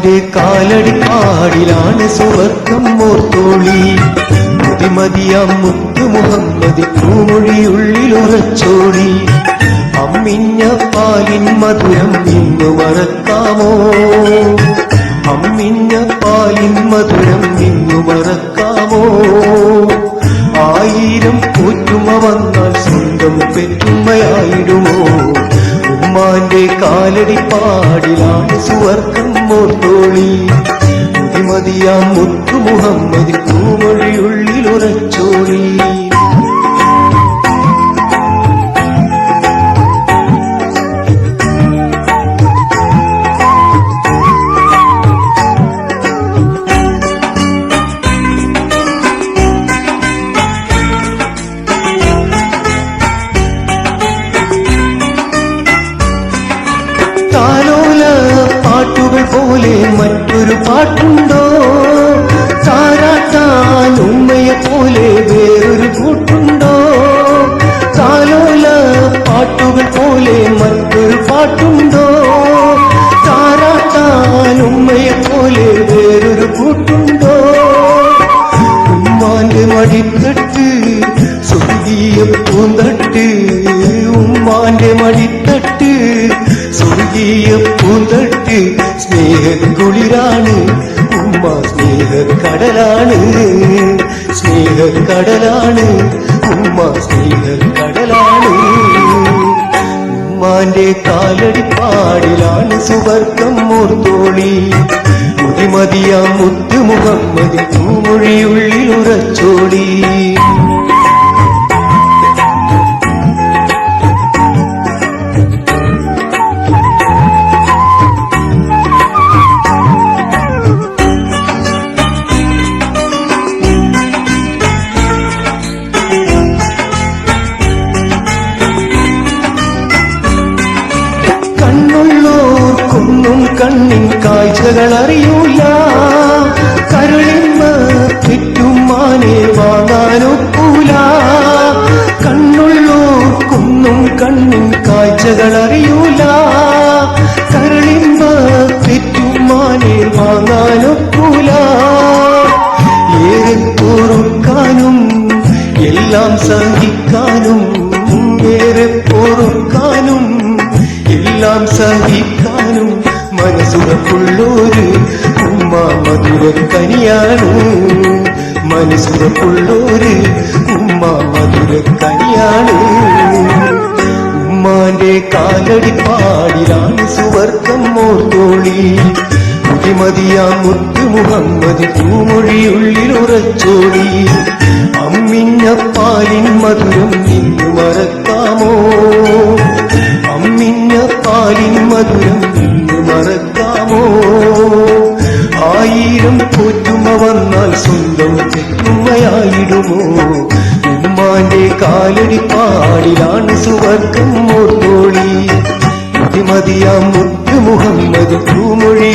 കാലടിപ്പാടിലാണ് സുവർഗം ഓർത്തോളി മുതിമതിയ മുത്തു മുഹമ്മദി പൂമൊഴിയുള്ളിലുറച്ചോടി. അമ്മിഞ്ഞ പാലിൻ മധുരം ഇന്നു മറക്കാമോ? അമ്മിഞ്ഞ പാലിൻ മധുരം ഇന്നു മറക്കാമോ? ഉമ്മാന്റെ കാലടി പാടിലാണ് സുവർക്കം മോർത്തോളി ബുദ്ധിമതിയാം മുത്തു മുഹമ്മദ് പൂമൊഴിയുള്ളിലുറച്ചോളി. മറ്റൊരു പാട്ടുണ്ടോ താരാട്ടാൻ ഉമ്മയെ പോലെ വേറൊരു കൂട്ടുണ്ടോ താലോല പാട്ടുകൾ പോലെ മറ്റൊരു പാട്ടുണ്ടോ താരാട്ടാൻ ഉമ്മയെ പോലെ വേറൊരു കൂട്ടുണ്ടോ ഉമ്മാന്റെ മടിത്തട്ട് സ്വർഗീയ ഉമ്മ സ്നേഹക്കടലാണ് സ്നേഹക്കടലാണ് ഉമ്മ സ്നേഹക്കടലാണ് ഉമ്മാന്റെ കാലടിപ്പാടിലാണ് സുവർഗം മൂർത്തോണി മുതിമതിയാ മുത്തു മുഹമ്മദ് പൂമൊഴിയുള്ളിൽ ഉറച്ചോടി കണ്ണിൻ കാഴ്ചകൾ അറിയൂല കരുളിന്മ ചുറ്റുമാനെ വാങ്ങാനൊക്കൂല. കണ്ണുള്ളോർക്കൊന്നും കണ്ണിൻ കാഴ്ചകൾ അറിയൂല കരുളിന്മ ചുറ്റുമാനെ വാങ്ങാനൊക്കൂല. ഏറെ പൊറുക്കാനും എല്ലാം സഹിക്കാനും ഏറെ പൊറുക്കാനും എല്ലാം സഹിക്കാനും മനസ്സുറപ്പുള്ളോര് ഉമ്മ മധുരക്കനിയാണ്. മനസ്സുറപ്പുള്ളോര് ഉമ്മ മധുരക്കനിയാണ്. ഉമ്മാന്റെ കാലടി പാടിലാണ് സുവർക്കം മോർത്തോളി മുതിമതിയാ മുത്തു മുഹമ്മദ് പൂമൊഴിയുള്ളിൽ ഉറച്ചോടി അമ്മിഞ്ഞ മധുരം നിന്നു മറക്കാമോ? അമ്മിഞ്ഞ പാലിൻ മധുരം നിന്നു മറക്കാമോ? ആയിരം പോറ്റുമ വന്നാൽ സ്വന്തം ചെറ്റുമ്മയായിടുമോ ഉമ്മാന്റെ കാലടി പാടിലാണ് സുവർഗം മോർത്തോളി. മതിയാം മുത്തു മുഹമ്മദ് ഉറച്ചോളി